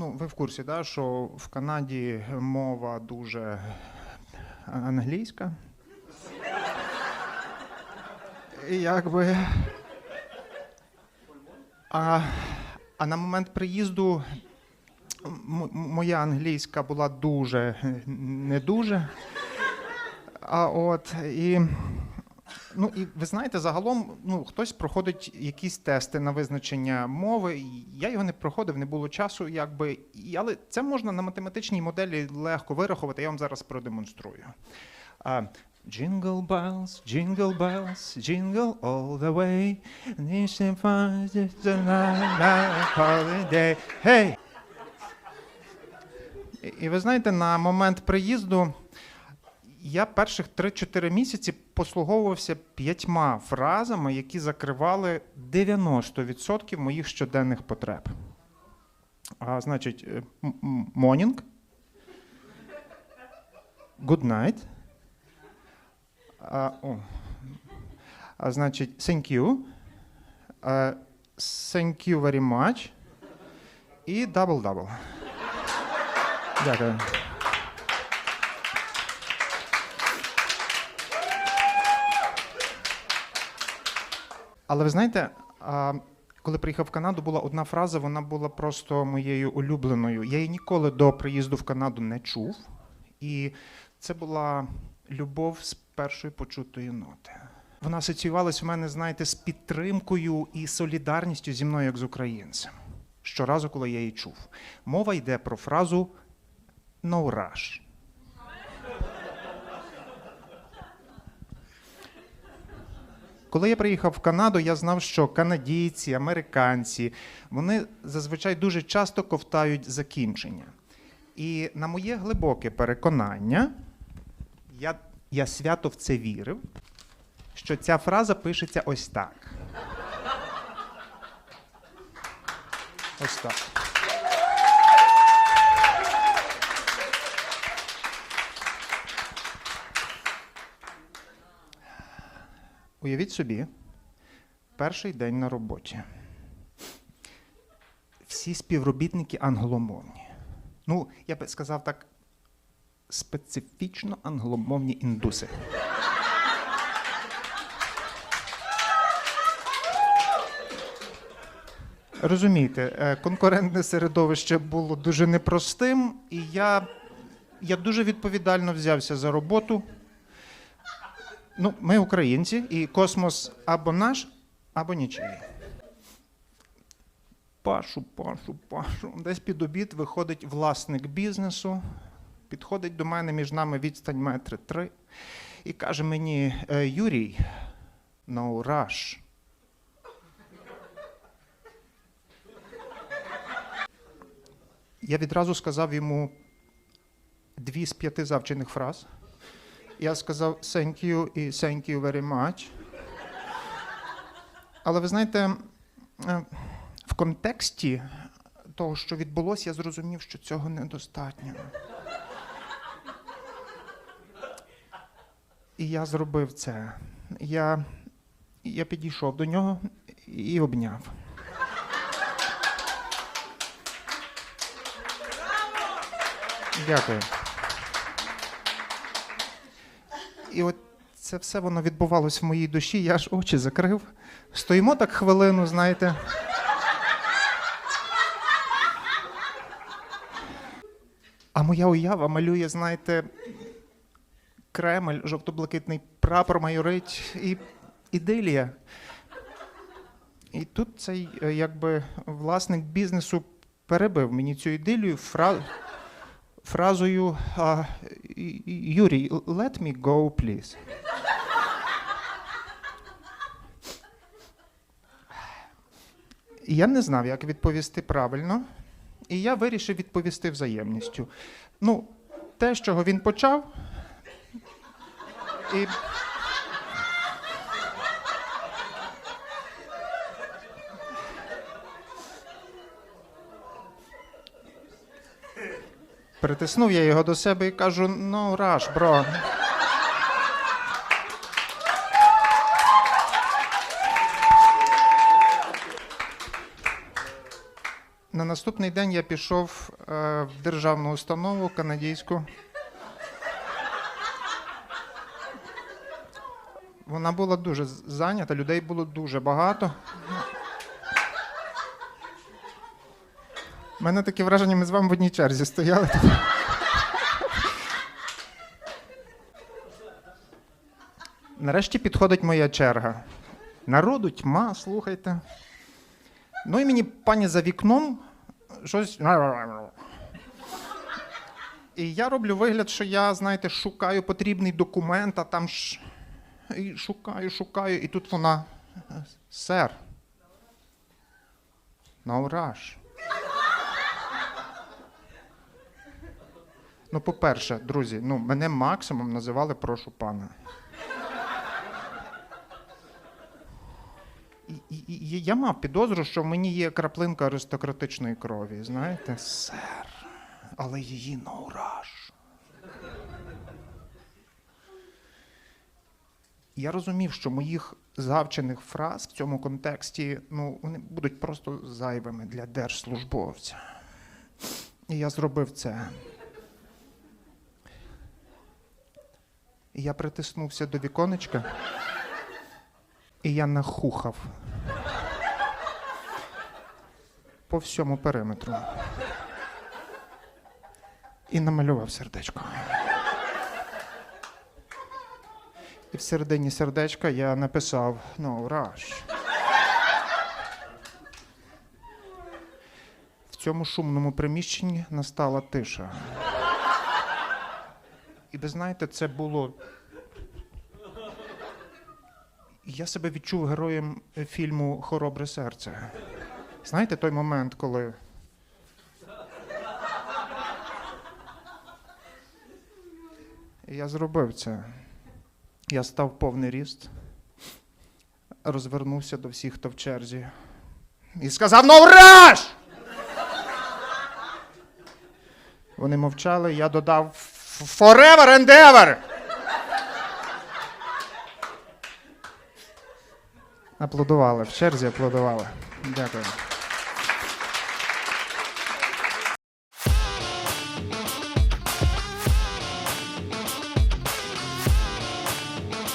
Ну, ви в курсі, да, що в Канаді мова дуже англійська. І якби. А, а на момент приїзду моя англійська була дуже не дуже. А от і. Ну і ви знаєте, загалом ну, хтось проходить якісь тести на визначення мови. Я його не проходив, не було часу, якби. Але це можна на математичній моделі легко вирахувати. Я вам зараз продемонструю. А, Jingle bells, jingle bells, jingle all the way. Holiday. Hey! І, і ви знаєте, на момент приїзду я перших 3-4 місяці послуговувався п'ятьма фразами, які закривали 90% моїх щоденних потреб. А, значить, е, morning, good night. А, о, а, значить, thank you. А, thank you very much. І double-double. Дякую. Але ви знаєте, коли приїхав в Канаду, була одна фраза, вона була просто моєю улюбленою. Я її ніколи до приїзду в Канаду не чув. І це була любов з першої почутої ноти. Вона асоціювалась у мене, знаєте, з підтримкою і солідарністю зі мною як з українцем. Щоразу, коли я її чув. Мова йде про фразу «no rush». Коли я приїхав в Канаду, я знав, що канадійці, американці вони зазвичай дуже часто ковтають закінчення. І на моє глибоке переконання, я, я свято в це вірив, що ця фраза пишеться ось так. Ось так. Уявіть собі, перший день на роботі. Всі співробітники англомовні. Ну, я би сказав так, специфічно англомовні індуси. Розумієте, е, конкурентне середовище було дуже непростим, і я, я дуже відповідально взявся за роботу. Ну, ми українці, і космос або наш, або нічий. Пашу, пашу, пашу. Десь під обід виходить власник бізнесу, підходить до мене між нами відстань метри три і каже мені: «Е, Юрій, no rush. Я відразу сказав йому дві з п'яти завчених фраз. Я сказав thank you і thank you very much. Але ви знаєте, е, в контексті того, що відбулося, я зрозумів, що цього недостатньо. І я зробив це. Я, я підійшов до нього і обняв. Дякую. І от це все воно відбувалось в моїй душі, я аж очі закрив. Стоїмо так хвилину, знаєте. А моя уява малює, знаєте, Кремль, жовто-блакитний прапор майорить і ідилія. І тут цей е, якби власник бізнесу перебив мені цю ідилію фра... фразою Юрій, let me go, please. Я не знав, як відповісти правильно, і я вирішив відповісти взаємністю. Ну, те, з чого він почав, і. Притиснув я його до себе і кажу: ну, раш, бро. На наступний день я пішов е, в державну установу канадійську. Вона була дуже зайнята, людей було дуже багато. У мене таке враження, ми з вами в одній черзі стояли. Нарешті підходить моя черга. Народу тьма, слухайте. Ну і мені пані за вікном щось. І я роблю вигляд, що я, знаєте, шукаю потрібний документ, а там ж. І шукаю, шукаю, і тут вона. Сер. No Ну, по-перше, друзі, ну, мене максимум називали прошу пана. І, і, я мав підозру, що в мені є краплинка аристократичної крові, знаєте, сер, але її на ураж. Я розумів, що моїх завчених фраз в цьому контексті ну, вони будуть просто зайвими для держслужбовця. І я зробив це. І я притиснувся до віконечка. І я нахухав по всьому периметру. І намалював сердечко. І в середині сердечка я написав No rush. В цьому шумному приміщенні настала тиша. І ви знаєте, це було я себе відчув героєм фільму Хоробре серце. Знаєте той момент, коли. Я зробив це. Я став повний ріст, розвернувся до всіх, хто в черзі, і сказав «No rush!» Вони мовчали, я додав Forever and ever! Аплодували, в черзі аплодували. Дякую.